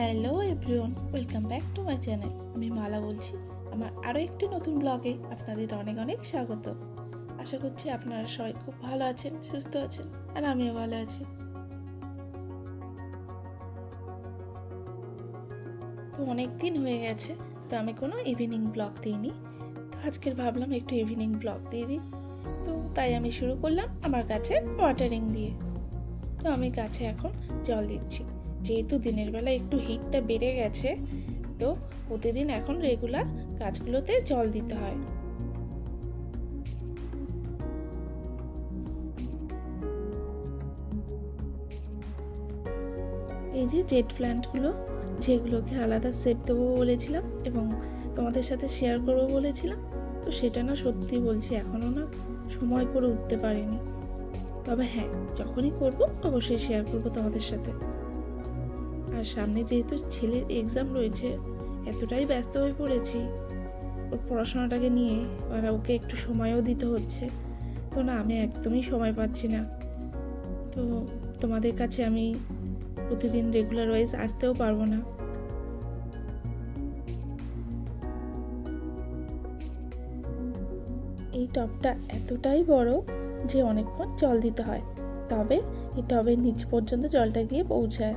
Hello everyone, welcome back to my channel. আমি মালা বলছি, আমার আরও একটি নতুন ব্লগে আপনাদের অনেক অনেক স্বাগত। আশা করছি আপনারা সবাই খুব ভালো আছেন, সুস্থ আছেন, আর আমিও ভালো আছি। তো অনেক দিন হয়ে গেছে, তো আমি কোনো ইভিনিং ব্লগ দিইনি। তো আজকের ভাবলাম একটু ইভিনিং ব্লগ দিয়ে দিই। তো তাই আমি শুরু করলাম আমার গাছে ওয়াটারিং দিয়ে। তো আমি গাছে এখন জল দিচ্ছি। যেহেতু দিনের বেলা একটু হিটটা বেড়ে গেছে, তো প্রতিদিন এখন রেগুলার গাছগুলোতে জল দিতে হয়। এই যে জেট প্ল্যান্টগুলো যেগুলোকে আলাদা সেপ দেবো বলেছিলাম এবং তোমাদের সাথে শেয়ার করব বলেছিলাম, তো সেটা না সত্যি বলছি এখনও না সময় করে উঠতে পারিনি। তবে হ্যাঁ যখনই করব অবশ্যই শেয়ার করব তোমাদের সাথে। আর সামনে যেহেতু ছেলের এক্সাম রয়েছে, এতটাই ব্যস্ত হয়ে পড়েছি। ওর পড়াশোনাটাকে নিয়ে আর ওকে একটু সময়ও দিতে হচ্ছে। তো না, আমি একদমই সময় পাচ্ছি না। তো তোমাদের কাছে আমি প্রতিদিন রেগুলার ওয়াইজ আসতেও পারব না। এই টবটা এতটাই বড় যে অনেকক্ষণ জল দিতে হয়। তবে এই টবের নিচ পর্যন্ত জলটা গিয়ে পৌঁছায়।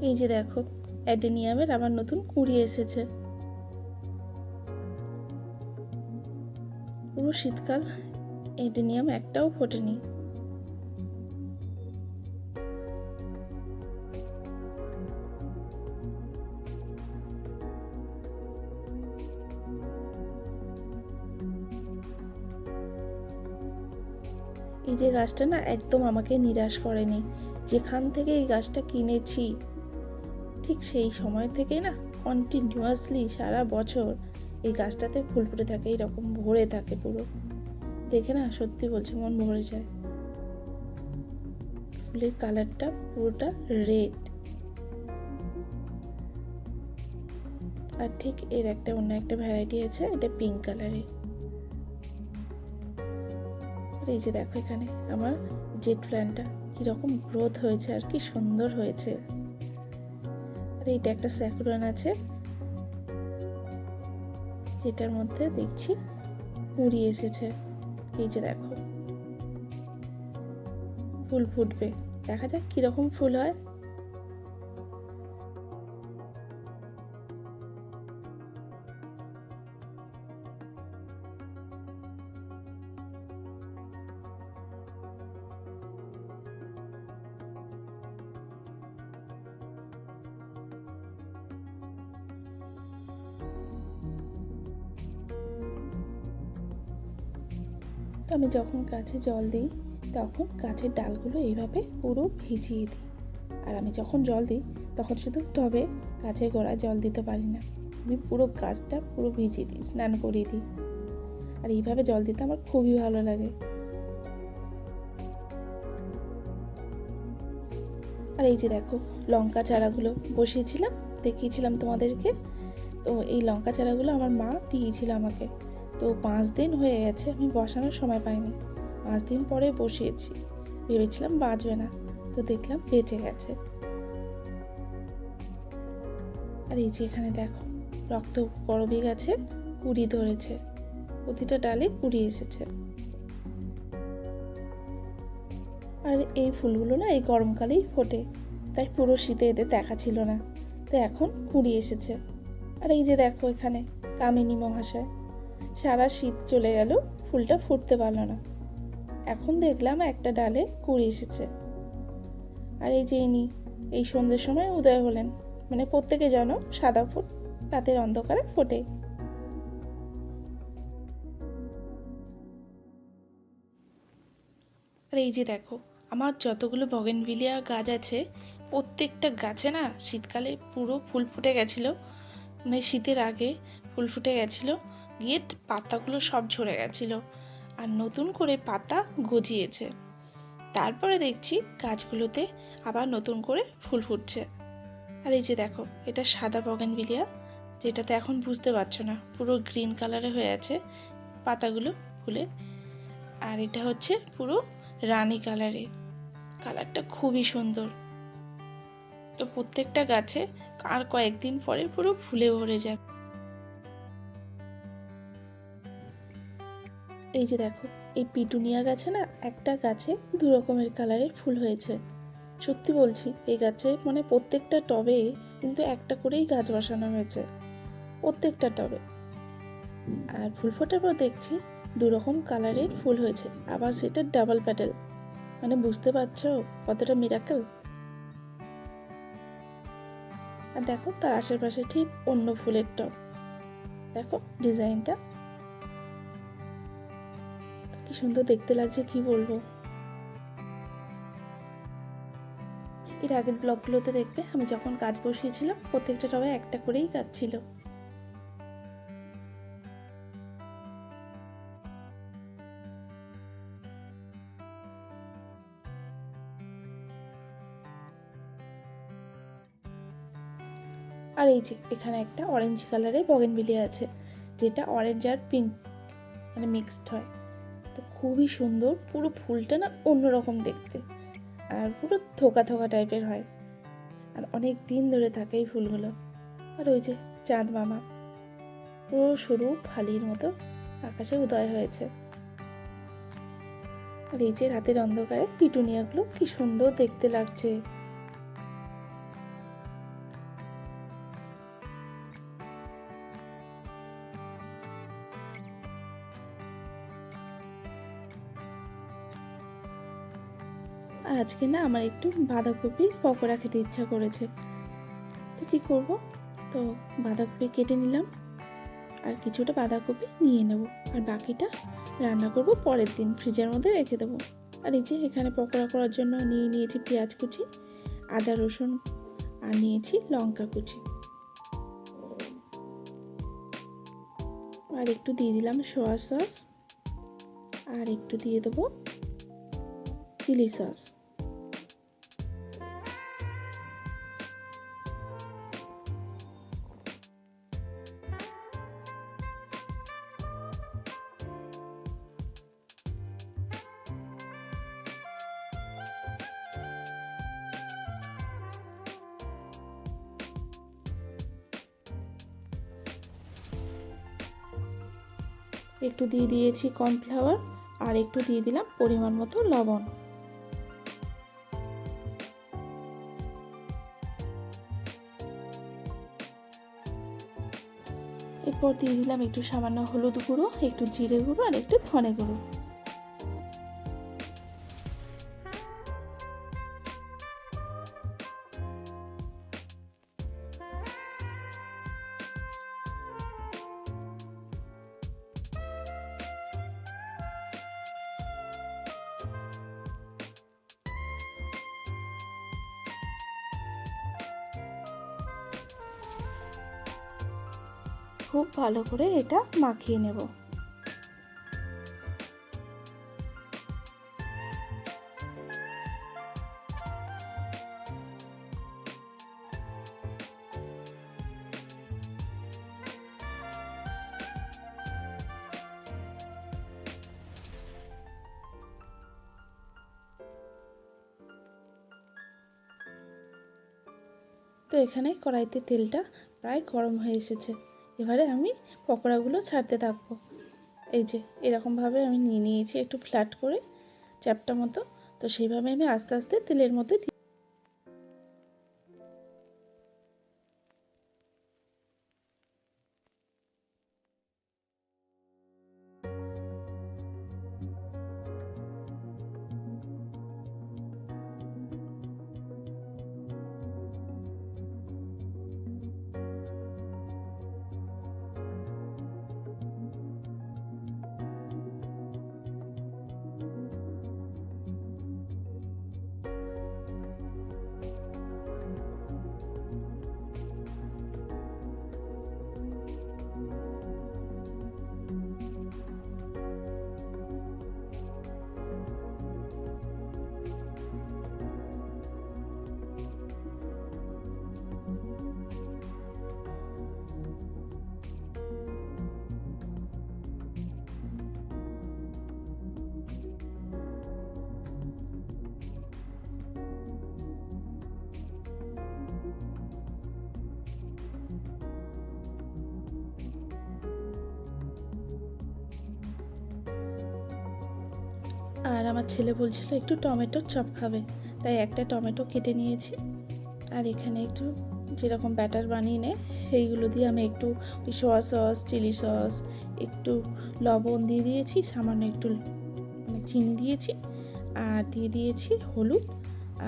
এই যে দেখো, অ্যাডেনিয়ামের আবার নতুন কুড়ি এসেছে। পুরো শীতকাল অ্যাডেনিয়াম একটাও ফোটেনি। এই যে গাছটা না একদম আমাকে নিরাশ করেনি। যেখান থেকে এই গাছটা কিনেছি ঠিক সেই সময় থেকে না কন্টিনিউয়াসলি সারা বছর এই গাছটাতে ফুল ফুটে থাকে, এরকম ভরে থাকে পুরো। দেখে না সত্যি বলছি মন ভরে যায়। ফুলের কালারটা পুরোটা রেড আর ঠিক এর একটা অন্য একটা ভ্যারাইটি আছে, এটা পিঙ্ক কালারের আর এই যে দেখো এখানে আমার জেট প্ল্যান্টটা কীরকম গ্রোথ হয়েছে আর কি সুন্দর হয়েছে। আর এটা একটা স্যাফরন আছে। যেটার মধ্যে দেখছি মুড়ি এসেছে। এই যে দেখো। ফুল ফুটবে। দেখা যাক কীরকম ফুল হয়। তো আমি যখন গাছে জল দিই, তখন গাছের ডালগুলো এইভাবে পুরো ভিজিয়ে দিই। আর আমি যখন জল দিই, তখন শুধু টবে গাছের গোড়ায় জল দিতে পারি না। আমি পুরো গাছটা পুরো ভিজিয়ে দিই, স্নান করিয়ে দিই। আর এইভাবে জল দিতে আমার খুবই ভালো লাগে। আর এই যে দেখো, লঙ্কা চারাগুলো বসিয়েছিলাম, দেখিয়েছিলাম তোমাদেরকে। তো এই লঙ্কা চারাগুলো আমার মা দিয়েছিল আমাকে। তো পাঁচ দিন হয়ে গেছে আমি বসানোর সময় পাইনি। পাঁচ দিন পরে বসিয়েছি। ভেবেছিলাম বাঁচবে না, তো দেখলাম বেঁচে গেছে। আর এই যে এখানে দেখো, রক্ত করবি গাছে কুড়ি ধরেছে। প্রতিটা ডালে কুড়ি এসেছে। আর এই ফুলগুলো না এই গরমকালেই ফোটে, তাই পুরো শীতে এদের দেখা ছিল না। তো এখন কুড়ি এসেছে। আর এই যে দেখো এখানে কামিনী মহাশয়। সারা শীত চলে গেল, ফুলটা ফুটতে পারল না। এখন দেখলাম একটা ডালে কুড়ি এসেছে। আর এই যে ইনি, এই সন্ধ্যের সময় উদয় হলেন। মানে প্রত্যেকে যেন সাদা ফুল রাতের অন্ধকারে ফোটে। আর এই যে দেখো, আমার যতগুলো বগেনভিলিয়া গাছ আছে, প্রত্যেকটা গাছে না শীতকালে পুরো ফুল ফুটে গেছিল। মানে শীতের আগে ফুল ফুটে গেছিল। গিয়ে পাতাগুলো সব ঝরে গেছিল আর নতুন করে পাতা গজিয়েছে। তারপরে দেখছি গাছগুলোতে আবার নতুন করে ফুল ফুটছে। আর এই যে দেখো, এটা সাদা বগেনভিলিয়া, যেটাতে এখন বুঝতে পারছ না, পুরো গ্রিন কালারে হয়ে আছে পাতাগুলো ফুলের আর এটা হচ্ছে পুরো রানি কালারে কালারটা খুবই সুন্দর। তো প্রত্যেকটা গাছে আর কয়েকদিন পরে পুরো ফুলে ভরে যাবে। এই যে দেখো, এই পিটুনিয়া গাছে না একটা গাছে দু রকমের কালারের ফুল হয়েছে। সত্যি বলছি, এই গাছে মানে প্রত্যেকটা টবে কিন্তু একটা করেই গাছ বসানো হয়েছে। প্রত্যেকটা টবে। আর ফুল ফোটার পর দেখছি দু রকম কালারের ফুল হয়েছে, আবার সেটা ডাবল প্যাটেল। মানে বুঝতে পারছ কতটা মিরাকেল আর দেখো তার আশেপাশে ঠিক অন্য ফুলের টব। দেখো ডিজাইনটা কি সুন্দর দেখতে লাগছে, কি বলব? এর আগের ব্লগগুলোতে দেখবে, আমি যখন গাছ বসিয়েছিলাম, প্রত্যেকটা টবে একটা করেই গাছ ছিল। আর এই যে, এখানে একটা অরেঞ্জ কালারের বগেনভিলি আছে, যেটা অরেঞ্জ আর পিঙ্ক মানে মিক্সড হয়। খুবই সুন্দর, পুরো ফুলটা না অন্যরকম দেখতে। আর পুরো থোকা থোকা টাইপের হয়। আর অনেক দিন ধরে থাকে এই ফুলগুলো। আর ওই যে চাঁদ মামা। পুরো সরু ফালির মতো আকাশে উদয় হয়েছে। আর এই যে রাতের অন্ধকারে পিটুনিয়াগুলো কি সুন্দর দেখতে লাগছে। আজকে না আমার একটু বাঁধাকপির পকোড়া খেতে ইচ্ছা করেছে। তো কী করব? তো বাঁধাকপি কেটে নিলাম আর কিছুটা বাঁধাকপি নিয়ে নেব। আর বাকিটা রান্না করব পরের দিন। ফ্রিজের মধ্যে রেখে দেবো। আর এই যে এখানে পকোড়া করার জন্য নিয়ে নিয়েছি পেঁয়াজ কুচি, আদা রসুন আর নিয়েছি লঙ্কা কুচি। আর একটু দিয়ে দিলাম সোয়া সস আর একটু দিয়ে দেবো চিলি সস একটু দিয়ে দিয়েছি কর্নফ্লাওয়ার আর একটু দিয়ে দিলাম পরিমাণ মতো লবণ। এরপর দিয়ে দিলাম একটু সামান্য হলুদ গুঁড়ো, একটু জিরে গুঁড়ো আর একটু ধনে গুঁড়ো। খুব ভালো করে এটা মাখিয়ে নেব। তো এখানে কড়াইতে তেলটা প্রায় গরম হয়ে এসেছে। এবারে আমি পকোড়াগুলো ছাড়তে থাকব। এই যে, এরকমভাবে আমি নিয়ে নিয়েছি একটু ফ্ল্যাট করে চ্যাপটা মতো। তো সেইভাবে আমি আস্তে আস্তে তেলের মধ্যে আর আমার ছেলে বলছিল, একটু টমেটোর চপ খাবে। তাই একটা টমেটো কেটে নিয়েছি। আর এখানে একটু যেরকম ব্যাটার বানিয়ে নেয় সেইগুলো দিয়ে আমি একটু সোয়া সস চিলি সস একটু লবণ দিয়ে দিয়েছি, সামান্য একটু মানে চিনি দিয়েছি, আর দিয়ে দিয়েছি হলুদ,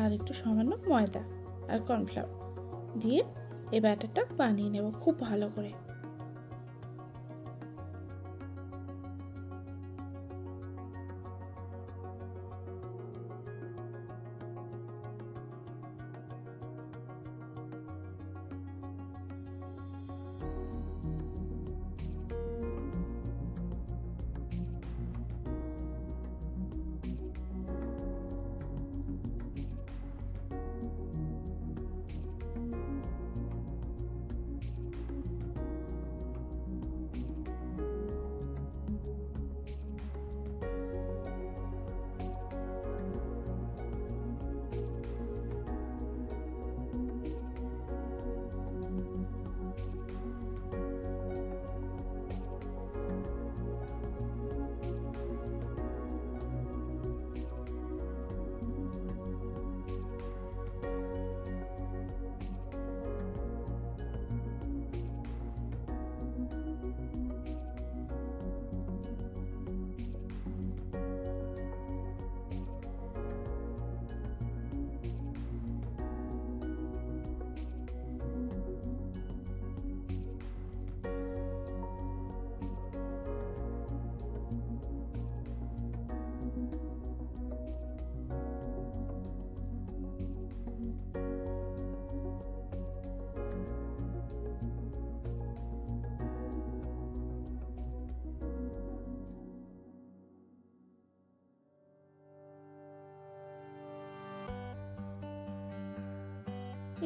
আর একটু সামান্য ময়দা আর কর্নফ্লাওয়ার দিয়ে এই ব্যাটারটা বানিয়ে নেব খুব ভালো করে।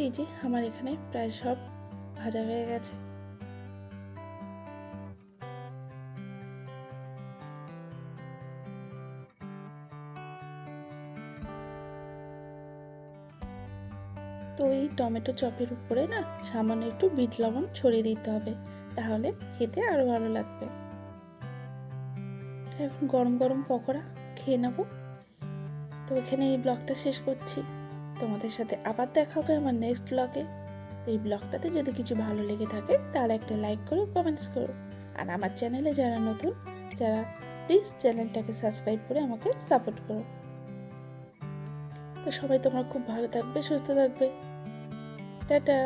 এই যে আমার এখানে প্রায় সব ভাজা হয়ে গেছে। তো এই টমেটো চপের উপরে না সামান্য একটু বিট লবণ ছড়িয়ে দিতে হবে, তাহলে খেতে আরও ভালো লাগবে। এখন গরম গরম পকোড়া খেয়ে নেব। তো এখানে এই ব্লগটা শেষ করছি। তোমাদের সাথে আবার দেখা হবে আমার নেক্সট ব্লগে তো এই ব্লগটাতে যদি কিছু ভালো লেগে থাকে, তাহলে একটা লাইক করো কমেন্টস করো। আর আমার চ্যানেলে যারা নতুন, যারা প্লিজ চ্যানেলটাকে সাবস্ক্রাইব করে আমাকে সাপোর্ট করো। তো সবাই তোমরা খুব ভালো থাকবে, সুস্থ থাকবে। টাটা!